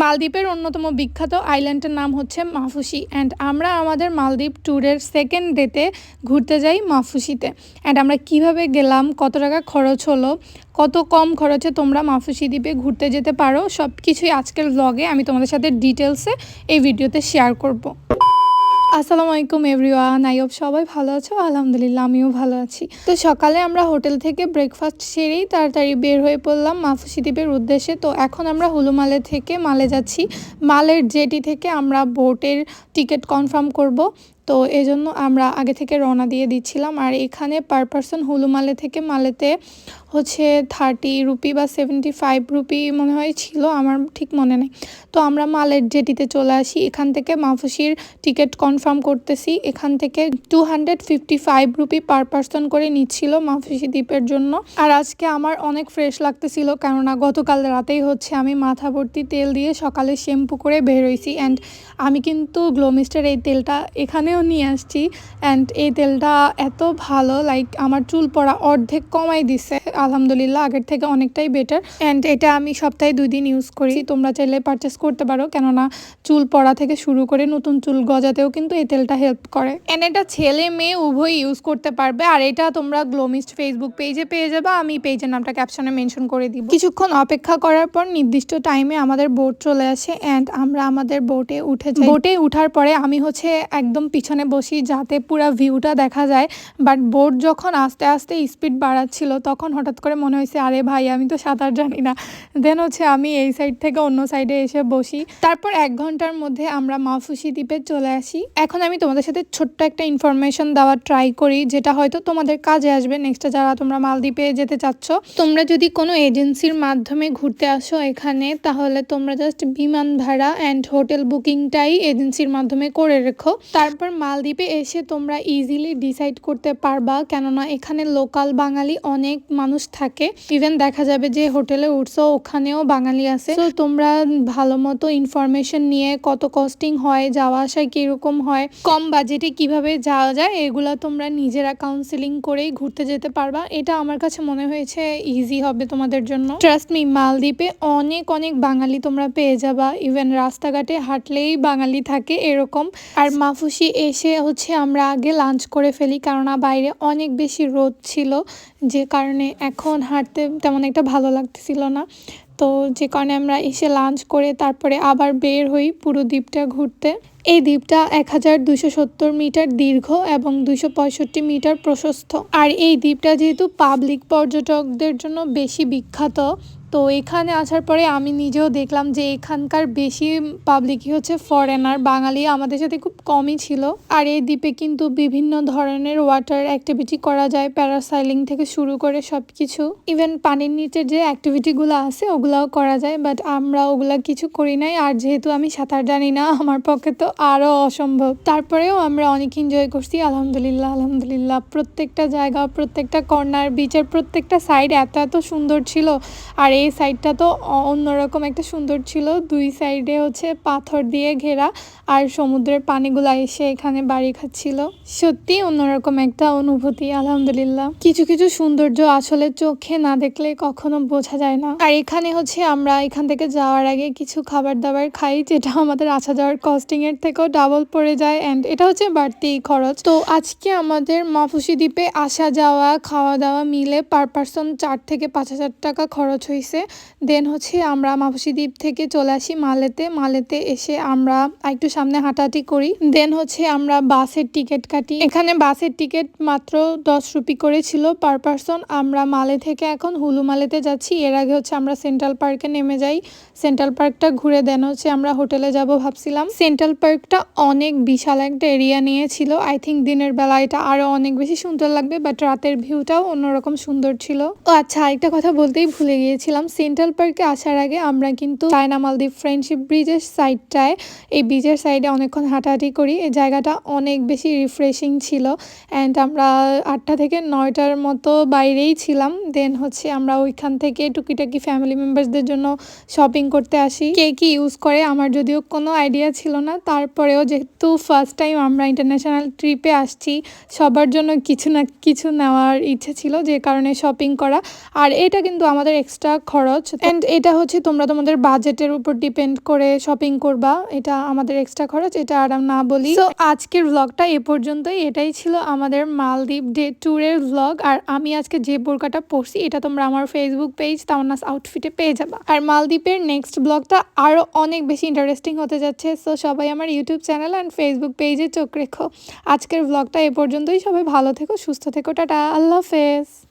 মালদ্বীপের অন্যতম বিখ্যাত আইল্যান্ডের নাম হচ্ছে মাফুসি অ্যান্ড আমরা আমাদের মালদ্বীপ ট্যুরের সেকেন্ড ডেতে ঘুরতে যাই মাফুসিতে। অ্যান্ড আমরা কীভাবে গেলাম, কত টাকা খরচ হলো, কত কম খরচে তোমরা মাফুসি দ্বীপে ঘুরতে যেতে পারো সব কিছুই আজকের ব্লগে আমি তোমাদের সাথে ডিটেলসে এই ভিডিওতে শেয়ার করব। আসসালামু আলাইকুম এভরিওয়ান আইব সবাই ভালো আছো। আলহামদুলিল্লাহ, আমিও ভালো আছি। তো সকালে আমরা হোটেল থেকে ব্রেকফাস্ট সেরেই তাড়াতাড়ি বের হয়ে পড়লাম মাফুসি দ্বীপের উদ্দেশ্যে। তো এখন আমরা হুলুমালে থেকে মালে যাচ্ছি। মালের জেটি থেকে আমরা বোটের টিকিট কনফার্ম করব। তো এই জন্য আমরা আগে থেকে রওনা দিয়ে দিচ্ছিলাম। আর এখানে পার পারসন হুলুমালে থেকে মালেতে হচ্ছে থার্টি রুপি বা সেভেন্টি ফাইভ রুপি মনে হয় ছিল, আমার ঠিক মনে নেই। তো আমরা মালের জেটিতে চলে আসি, এখান থেকে মাফুসির টিকিট কনফার্ম করতেছি। এখান থেকে two hundred fifty five rupee per person করে নিচ্ছিল মাফুসি দ্বীপের জন্য। আর আজকে আমার অনেক ফ্রেশ লাগতেছিল, কেননা গতকাল রাতেই হচ্ছে আমি মাথা ভর্তি তেল দিয়ে সকালে শ্যাম্পু করে বের হয়েছি। অ্যান্ড আমি কিন্তু গ্লোমিস্টার এই তেলটা এখানেও নিয়ে আসছি। অ্যান্ড এই তেলটা এত ভালো লাইক আমার চুল পড়া অর্ধেক কমাই দিছে। আলহামদুলিল্লাহ আগের থেকে অনেকটাই বেটার অ্যান্ড এটা আমি সপ্তাহে দুই দিন ইউজ করি। তোমরা চাইলে পারচেস করতে পারো। কেননা চুল পড়া থেকে শুরু করে নতুন চুল গজাতেও কিন্তু এই তেলটা হেল্প করে। অ্যান্ড এটা ছেলে মেয়ে উভয় ইউজ করতে পারবে। আর এটা তোমরা গ্লোমিস্ট ফেসবুক পেজে পেয়ে যাবে। আমি পেজের নামটা ক্যাপশনে মেনশন করে দিব। কিছুক্ষণ অপেক্ষা করার পর নির্দিষ্ট টাইমে আমাদের বোট চলে আসে। অ্যান্ড আমরা আমাদের বোটে উঠে যাই। বোটে উঠার পরে আমি হচ্ছে একদম পিছনে বসি যাতে পুরো ভিউটা দেখা যায়। বাট বোট যখন আস্তে আস্তে স্পিড বাড়াচ্ছিল, তখন হঠাৎ করে মনে হয়েছে, আরে ভাই, আমি তো সাঁতার জানি না। দেন হচ্ছে আমি এই সাইড থেকে অন্য সাইডে এসে বসি। তারপর এক ঘণ্টার মধ্যে আমরা মাফুসি দ্বীপে চলে আসি। এখন আমি তোমাদের সাথে ছোট্ট একটা ইনফরমেশন দেওয়ার ট্রাই করি, যেটা হয়তো তোমাদের কাজে আসবে। নেক্সটে যারা তোমরা মালদ্বীপে যেতে চাচ্ছ, তোমরা যদি কোনো এজেন্সির মাধ্যমে ঘুরতে আসো এখানে, তাহলে তোমরা জাস্ট বিমান ভাড়া অ্যান্ড হোটেল বুকিংটাই এজেন্সির মাধ্যমে করে রেখো। তারপর মালদ্বীপে এসে তোমরা ইজিলি ডিসাইড করতে পারবা, কেননা এখানে লোকাল বাঙালি অনেক মানুষ থাকে। ইভেন দেখা যাবে যে হোটেলে উঠছো, ওখানেও বাঙালি আছে। তো তোমরা ভালো মতো ইনফরমেশন নিয়ে কত কস্টিং হয়, যাওয়া আসায় কীরকম হয়, কম বাজেটে কীভাবে যাওয়া যায়, এগুলো তোমরা নিজেরা কাউন্সিলিং করেই ঘুরতে যেতে পারবা। এটা আমার কাছে মনে হয়েছে ইজি হবে তোমাদের জন্য। ট্রাস্ট মি মালদ্বীপে অনেক অনেক বাঙালি তোমরা পেয়ে যাবা। ইভেন রাস্তাঘাটে হাঁটলেই বাঙালি থাকে এরকম। আর মাফুসি এসে হচ্ছে আমরা আগে লাঞ্চ করে ফেলি, কেননা বাইরে অনেক বেশি রোদ ছিল, যে কারণে এখন হাঁটতে তেমন একটা ভালো লাগতেছিল না। তো যে কারণে আমরা এসে লাঞ্চ করে তারপরে আবার বের হই পুরো দ্বীপটা ঘুরতে। এই দ্বীপটা এক হাজার সত্তর মিটার দীর্ঘ এবং দুশো পঁয়ষট্টি মিটার প্রশস্ত। আর এই দ্বীপটা যেহেতু পাবলিক পর্যটকদের জন্য বেশি বিখ্যাত তো এখানে আসার পরে আমি নিজেও দেখলাম যে এখানকার বেশি পাবলিকই হচ্ছে ফরেনার বাঙালি আমাদের সাথে খুব কমই ছিল। আর এই দ্বীপে কিন্তু বিভিন্ন ধরনের ওয়াটার অ্যাক্টিভিটি করা যায় প্যারাসাইলিং থেকে শুরু করে সব কিছু ইভেন পানির নিচের যে অ্যাক্টিভিটিগুলো আছে, ওগুলাও করা যায় বাট আমরা ওগুলা কিছু করি নাই। আর যেহেতু আমি সাঁতার জানি না, আমার পক্ষে তো আরও অসম্ভব। তারপরেও আমরা অনেক এনজয় করছি, আলহামদুলিল্লাহ আলহামদুলিল্লাহ। প্রত্যেকটা জায়গা, প্রত্যেকটা কর্নার বিচের প্রত্যেকটা সাইড এত এত সুন্দর ছিল। আর এই সাইডটা তো অন্যরকম একটা সুন্দর ছিল। দুই সাইডে হচ্ছে পাথর দিয়ে ঘেরা আর সমুদ্রের পানিগুলো এসে এখানে বাড়ি খাচ্ছিল। সত্যি অন্যরকম একটা অনুভূতি, আলহামদুলিল্লাহ। কিছু কিছু সৌন্দর্য আসলে চোখে না দেখলে কখনো বোঝা যায় না। আর এখানে হচ্ছে আমরা এখান থেকে যাওয়ার আগে কিছু খাবার দাবার খাই, যেটা আমাদের আসা যাওয়ার কস্টিং এর থেকেও ডাবল পড়ে যায় অ্যান্ড এটা হচ্ছে বাড়তি খরচ। তো আজকে আমাদের মাফুসি দ্বীপে আসা যাওয়া খাওয়া দাওয়া মিলে পার পার্সন চার থেকে পাঁচ হাজার টাকা খরচ হয়েছে দেন হচ্ছে আমরা মাফুসি দ্বীপ থেকে চলে আসি মালেতে। মালেতে এসে আমরা একটু সামনে হাঁটাহাঁটি করি। দেন হচ্ছে আমরা বাসের টিকিট কাটি। এখানে বাসের টিকিট মাত্র দশ রুপি করে ছিল পার পার্সন আমরা মালে থেকে এখন হুলু মালেতে যাচ্ছি। এর আগে হচ্ছে আমরা সেন্ট্রাল পার্কে নেমে যাই। সেন্ট্রাল পার্কটা ঘুরে দেন হচ্ছে আমরা হোটেলে যাব ভাবছিলাম। সেন্ট্রাল পার্কটা অনেক বিশাল একটা এরিয়া নিয়েছিল আই থিঙ্ক দিনের বেলা এটা আরও অনেক বেশি সুন্দর লাগবে বাট রাতের ভিউটাও অন্যরকম সুন্দর ছিল। ও আচ্ছা একটা কথা বলতেই ভুলে গিয়েছিলাম। সেন্ট্রাল পার্কে আসার আগে আমরা কিন্তু চায়না মালদ্বীপ ফ্রেন্ডশিপ ব্রিজের সাইডটায় এই ব্রিজের সাইডে অনেকক্ষণ হাঁটাহাঁটি করি। এই জায়গাটা অনেক বেশি রিফ্রেশিং ছিল অ্যান্ড আমরা আটটা থেকে নয়টার মতো বাইরেই ছিলাম। দেন হচ্ছে আমরা ওইখান থেকে টুকিটাকি ফ্যামিলি মেম্বার্সদের জন্য শপিং করতে আসি। কে কি ইউজ করে আমার যদিও কোনো আইডিয়া ছিল না। তারপরেও যেহেতু ফার্স্ট টাইম আমরা ইন্টারন্যাশনাল ট্রিপে আসছি, সবার জন্য কিছু না কিছু নেওয়ার ইচ্ছে ছিল যে কারণে শপিং করা। আর এটা কিন্তু আমাদের এক্সট্রা খরচ অ্যান্ড এটা হচ্ছে তোমরা তোমাদের বাজেটের উপর ডিপেন্ড করে শপিং করবা। এটা আমাদের এক্সট্রা খরচ এটা আর না বলি। তো আজকের ব্লগটা এ পর্যন্তই। এটাই ছিল আমাদের মালদ্বীপ ডে ট্যুরের ব্লগ আর আমি আজকে যে বোরকাটা পরছি এটা তোমরা আমার ফেসবুক পেজ তাওনাস আউটফিটে পেয়ে যাবা। আর মালদ্বীপের নেক্সট ব্লগটা আরও অনেক বেশি ইন্টারেস্টিং হতে যাচ্ছে। সো সবাই আমার ইউটিউব চ্যানেল অ্যান্ড ফেসবুক পেজে চোখ রেখো। আজকের ব্লগটা এ পর্যন্তই। সবাই ভালো থেকো সুস্থ থেকো। টাটা আল্লাহ হাফেজ।